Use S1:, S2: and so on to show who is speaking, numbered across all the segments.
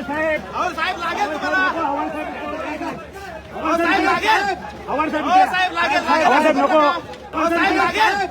S1: आव्हाड साहेब.
S2: अहो साहेब लागेल तुम्हाला.
S1: आव्हाड साहेब
S2: अहो साहेब लागेल.
S1: आव्हाड साहेब
S2: अहो साहेब लागेल लागेल.
S1: आव्हाड साहेब नको.
S2: अहो साहेब लागेल.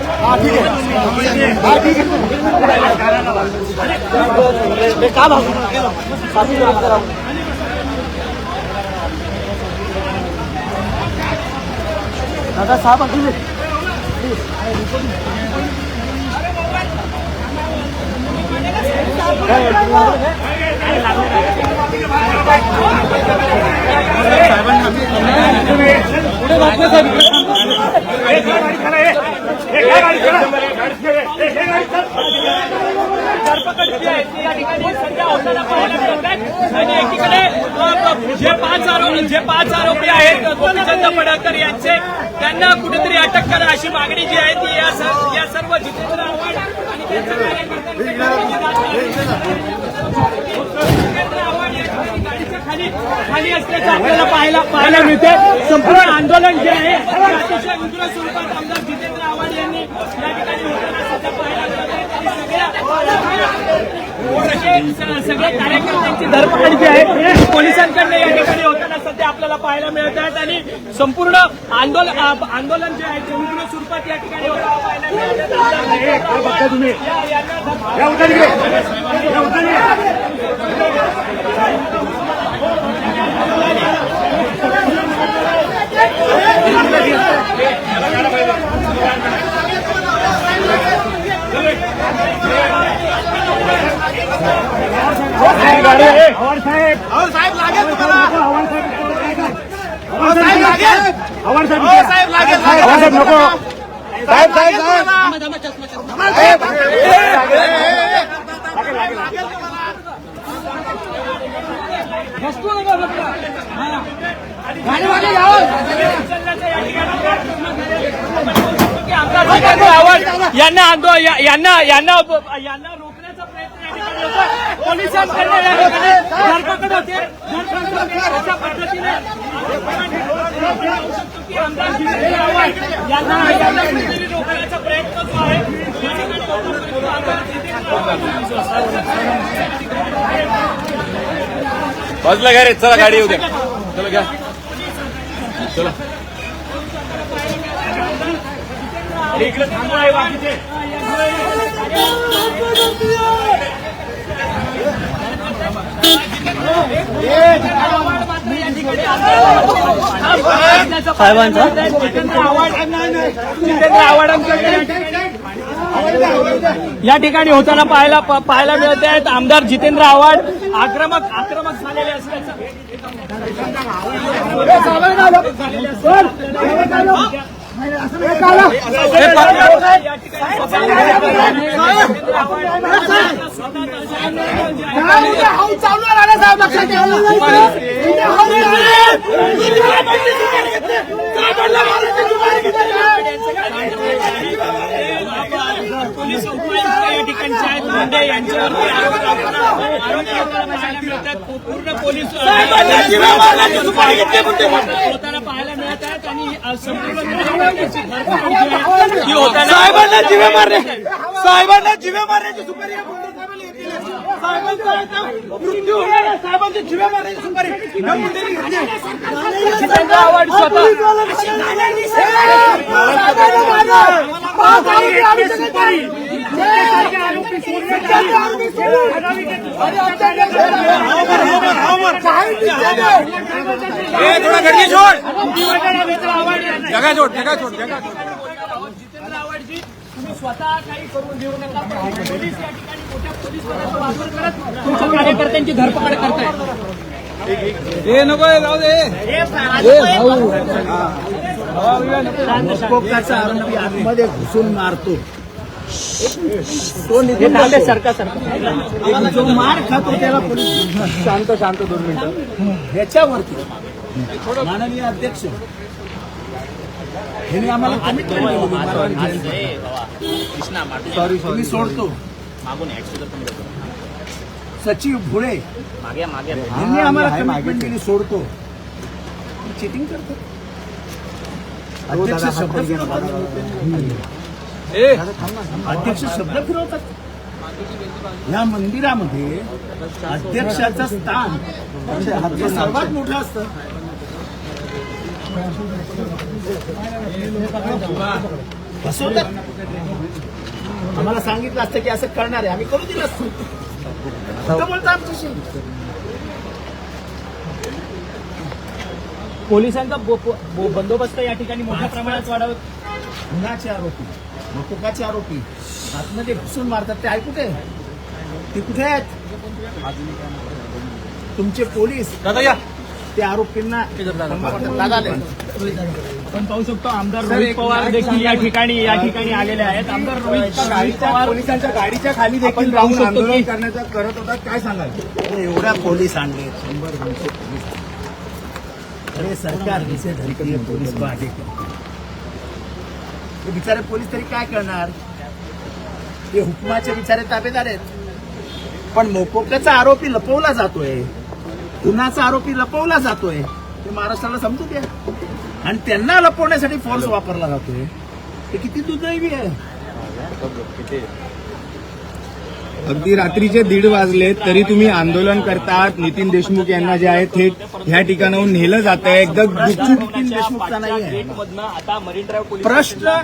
S1: साहेब नको
S3: धरपकड जी आहे. ती या ठिकाणी सध्या होताना पाहायला मिळत आहे. आणि एकीकडे जे पाच आरोपी जे पाच आरोपी आहेत गोपीचंद पडळकर यांचे त्यांना कुठेतरी अटक करा अशी मागणी जी आहे ती या सर्व जितेंद्र आव्हाड आणि त्यांच्या कार्यकर्त्यांनी खाली खाली असल्याचं आपल्याला पाहायला पाहायला मिळते संपूर्ण आंदोलन जे आहे अतिशय उग्र स्वरूपात आमदार जितेंद्र आव्हाड यांनी या ठिकाणी होताना सध्या पाहायला मिळत आहे आणि सगळ्या सगळे कार्यकर्त्यांची धरपकड जी आहे ती पोलिसांकडनं या ठिकाणी होताना सध्या आपल्याला पाहायला मिळत आहेत आणि संपूर्ण आंदोलन आंदोलन जे आहे ते उग्र स्वरूपात या ठिकाणी होताना पाहायला मिळत आहे.
S1: बघा तुम्ही
S3: या- यांना धर-
S1: या उतर इकडे या उतर इकडे. आव्हाड साहेब.
S2: अहो साहेब लागेल तुम्हाला.
S1: साहेब
S2: अहो साहेब लागेल
S1: आव्हाड साहेब
S2: अहो साहेब लागेल. लागेल
S1: आव्हाड साहेब नको
S2: साहेब साहेब साहेब लागेल तुम्हाला.
S3: आमदार जितेंद्र आव्हाड यांना आंदो या- यांना यांना यांना रोखण्याचा प्रयत्न या ठिकाणी होता पोलिसांकडे धरपकड होते धरपकड होते. अशा पद्धतीने आमदार यांना रोखण्याचा प्रयत्न जो आहे या ठिकाणी आमदार
S4: बाजूला घ्या रे चला गाडी येऊ द्या. चला घ्या.
S1: इकडे थांबा आहे बाकीचे
S3: साहेबांचा? जितेंद्र या ठिकाणी होताना पाहायला पाहायला मिळत आहेत. आमदार जितेंद्र आव्हाड आक्रमक आक्रमक झालेले असल्याचं या ठिकाणी पोलीस उपायुक्त या ठिकाणचे आहेत मुंडे यांच्यावरती आरोप लावताना आरोप लावताना पाहायला मिळतात पूर्ण पोलीस पाहायला
S2: साहेबांना जिवे मारणे. साहेबांना जिवे मारण्याची सुपारी. साहेबांचा मृत्यू होणार आहे. साहेबांची जिवे मारण्याची सुपारी
S3: स्वतः.
S4: थोडा गर्दी सोड जगा सोड जगा
S3: सोड जगा तुम्ही स्वतः काही करून देऊ नका पोलीस या ठिकाणी मोठ्या पोलीस बलाचा वापर करत तुमच्या कार्यकर्त्यांची धरपकड करतायत
S2: कोकाचा आरोपी आतमध्ये घुसून मारतो. तो निघून.
S3: सरकार सरकार
S2: जो मार खातो त्याला पोलीस शांत शांत दोन मिनिटं. ह्याच्यावरती माननीय अध्यक्ष ह्यांनी आम्हाला कमिटमेंट सॉरी सॉरी सोडतो. सचिव भुळे यांनी आम्हाला कमिटमेंट दिली सोडतो. चिटिंग करतो? अध्यक्ष शब्द फिरवतात अध्यक्ष शब्द फिरवतात. या मंदिरामध्ये अध्यक्षाचं स्थान हे सर्वात मोठं असतं. आम्हाला सांगितलं असतं की असं करणार आहे. आम्ही करू दिलं असतं. बोलतं आमच्याशी.
S3: पोलिसांचा बंदोबस्त या ठिकाणी मोठ्या प्रमाणात वाढवत
S2: खुनाचे आरोपी? मकोकाचे आरोपी? आतमध्ये घुसून मारतात ते. ऐकू कुठे? ते कुठे आहेत? तुमचे पोलीस
S4: दादा या.
S2: त्या आरोपींना.
S3: आपण पाहू शकतो आमदार रोहित पवार देखील या ठिकाणी या ठिकाणी आलेले आहेत. आमदार रोहित पवार
S2: पोलिसांच्या गाडीच्या खाली देखील
S3: पाहू शकतो
S2: करण्याचा करत होता. काय सांगाल? एवढ्या पोलीस आणले. शंभर दोनशे पोलीस. अरे सरकार पोलीस पाहिजे हे बिचारे पोलीस तरी काय करणार? ते हुकुमाचे बिचारे ताबेदार आहेत. पण मोकोक्याचा आरोपी लपवला जातोय. खुनाचा आरोपी लपवला जातोय. ते महाराष्ट्राला समजू द्या. आणि त्यांना लपवण्यासाठी फोर्स वापरला जातोय. ते किती दुर्दैवी आहे.
S5: अगदी रात्रीचे दीड वाजले तरी तुम्ही आंदोलन करतात नितीन देशमुख यांना जे आहे थेट ह्या ठिकाणाहून नेलं जात आहे एकदम
S2: नितीन देशमुखचा नाही प्रश्न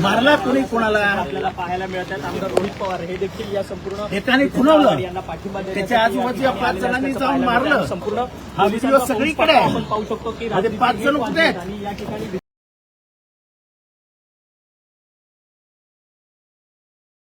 S2: मारला कोणी कोणाला
S3: आपल्याला पाहायला मिळतात आमदार रोहित पवार हे देखील या संपूर्ण
S2: एकाने खुणवलं
S3: यांना पाठिंबा
S2: त्याच्या आजूबाजूच्या पाच जणांनी जाऊन मारलं.
S3: मिळतं. संपूर्ण
S2: हा व्हिडिओ सगळीकडे आहे.
S3: आपण पाहू शकतो की
S2: पाच जण कुठे आहेत?
S3: आणि या ठिकाणी